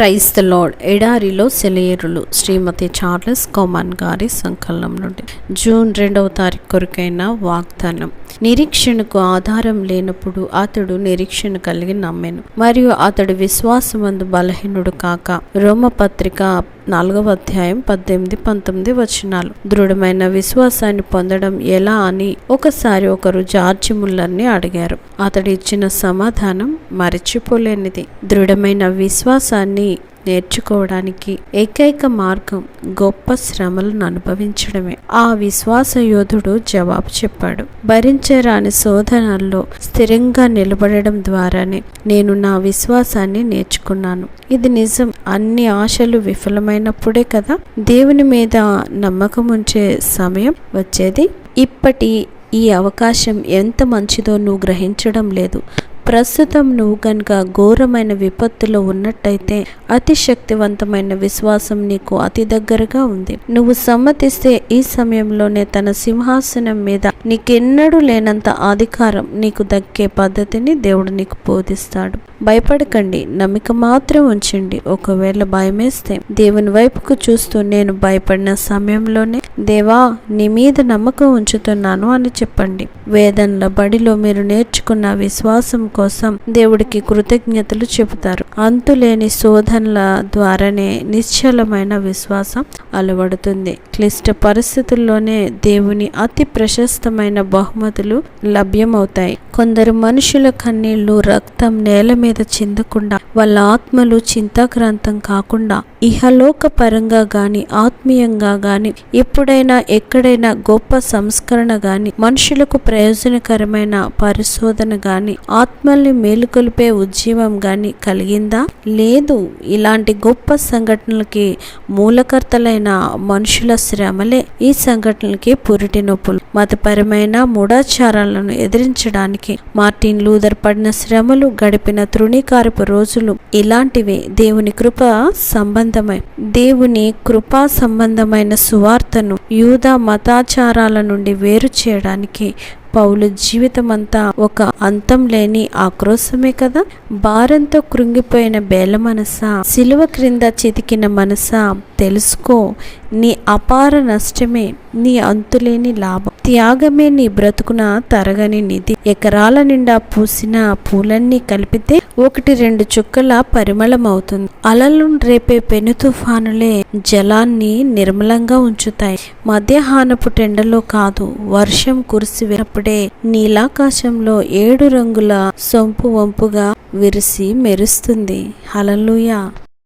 Praise the ఎడారిలో సెలయేరులు. శ్రీమతి Charles common గారి సంకలనం నుండి. జూన్ రెండవ తారీఖు కొరకైన వాగ్దానం. నిరీక్షణకు ఆధారం లేనప్పుడు అతడు నిరీక్షణ కలిగి నమ్మెను. మరియు అతడు విశ్వాసమందు బలహీనుడు కాక. రోమపత్రిక నాలుగవ అధ్యాయం పద్దెనిమిది పంతొమ్మిది వచనాలు. దృఢమైన విశ్వాసాన్ని పొందడం ఎలా అని ఒకసారి ఒకరు జార్జి ముల్లర్ని అడిగారు. అతడు ఇచ్చిన సమాధానం మరచిపోలేనిది. దృఢమైన విశ్వాసాన్ని నేర్చుకోవడానికి ఏకైక మార్గం గొప్ప శ్రమలను అనుభవించడమే. ఆ విశ్వాస యోధుడు జవాబు చెప్పాడు. భరించరాని శోధనల్లో స్థిరంగా నిలబడడం ద్వారానే నేను నా విశ్వాసాన్ని నేర్చుకున్నాను. ఇది నిజం. అన్ని ఆశలు విఫలమైనప్పుడే కదా. దేవుని మీద నమ్మకం ఉంచే సమయం వచ్చేది. ఇప్పటి ఈ అవకాశం ఎంత మంచిదో నువ్వు గ్రహించడం లేదు. ప్రస్తుతం నువ్వు కనుక ఘోరమైన విపత్తులో ఉన్నట్టయితే అతి శక్తివంతమైన విశ్వాసం నీకు అతి దగ్గరగా ఉంది. నువ్వు సమ్మతిస్తే ఈ సమయంలోనే తన సింహాసనం మీద నీకెన్నడూ లేనంత అధికారం నీకు దక్కే పద్ధతిని దేవుడు నీకు బోధిస్తాడు. భయపడకండి నమ్మిక మాత్రం ఉంచండి. ఒకవేళ భయమేస్తే దేవుని వైపుకు చూస్తూ నేను భయపడిన సమయంలోనే దేవా నీ మీద నమ్మకం ఉంచుతున్నాను అని చెప్పండి. వేదనల బడిలో మీరు నేర్చుకున్న విశ్వాసం కోసం దేవుడికి కృతజ్ఞతలు చెబుతారు. అంతులేని శోధనల ద్వారానే నిశ్చలమైన విశ్వాసం అలవడుతుంది. క్లిష్ట పరిస్థితుల్లోనే దేవుని అతి ప్రశస్తమైన బహుమతులు లభ్యమవుతాయి. కొందరు మనుషుల కన్నీళ్ళు రక్తం నేల మీద చిందకుండా వాళ్ళ ఆత్మలు చింతాక్రాంతం కాకుండా ఇహలోక పరంగా గాని ఆత్మీయంగా గాని ఎప్పుడైనా ఎక్కడైనా గొప్ప సంస్కరణ గాని మనుషులకు ప్రయోజనకరమైన పరిశోధన గాని ఆత్మల్ని మేలుకొల్పే ఉద్యమం కానీ కలిగిందా? లేదు. ఇలాంటి గొప్ప సంఘటనలకి మూలకర్తలైన మనుషుల శ్రమలే ఈ సంఘటనలకి పురిటి నొప్పులు. మతపరమైన మూఢాచారాలను ఎదిరించడానికి మార్టిన్ లూథర్ పడిన శ్రమలు గడిపిన తృణీకారపు రోజులు ఇలాంటివే. దేవుని కృప సంబంధమై దేవుని కృపా సంబంధమైన సువార్తను యూదా మతాచారాల నుండి వేరు చేయడానికి పౌలు జీవితమంతా ఒక అంతం లేని ఆక్రోశమే కదా? భారంతో కృంగిపోయిన బేల మనసా సిలువ క్రింద చితికిన మనసా తెలుసుకో నీ అపార నష్టమే నీ అంతులేని లాభం. త్యాగమే నీ బ్రతుకున తరగని నిధి. ఎకరాల నిండా పూసిన పూలన్నీ కలిపితే ఒకటి రెండు చుక్కల పరిమళం అవుతుంది అలలు రేపే పెను తుఫానులే జలాన్ని నిర్మలంగా ఉంచుతాయి. మధ్యాహ్నపు టెండలో కాదు వర్షం కురిసి వినప్పుడే నీలాకాశంలో ఏడు రంగుల సొంపు వంపుగా విరిసి మెరుస్తుంది. హలలుయా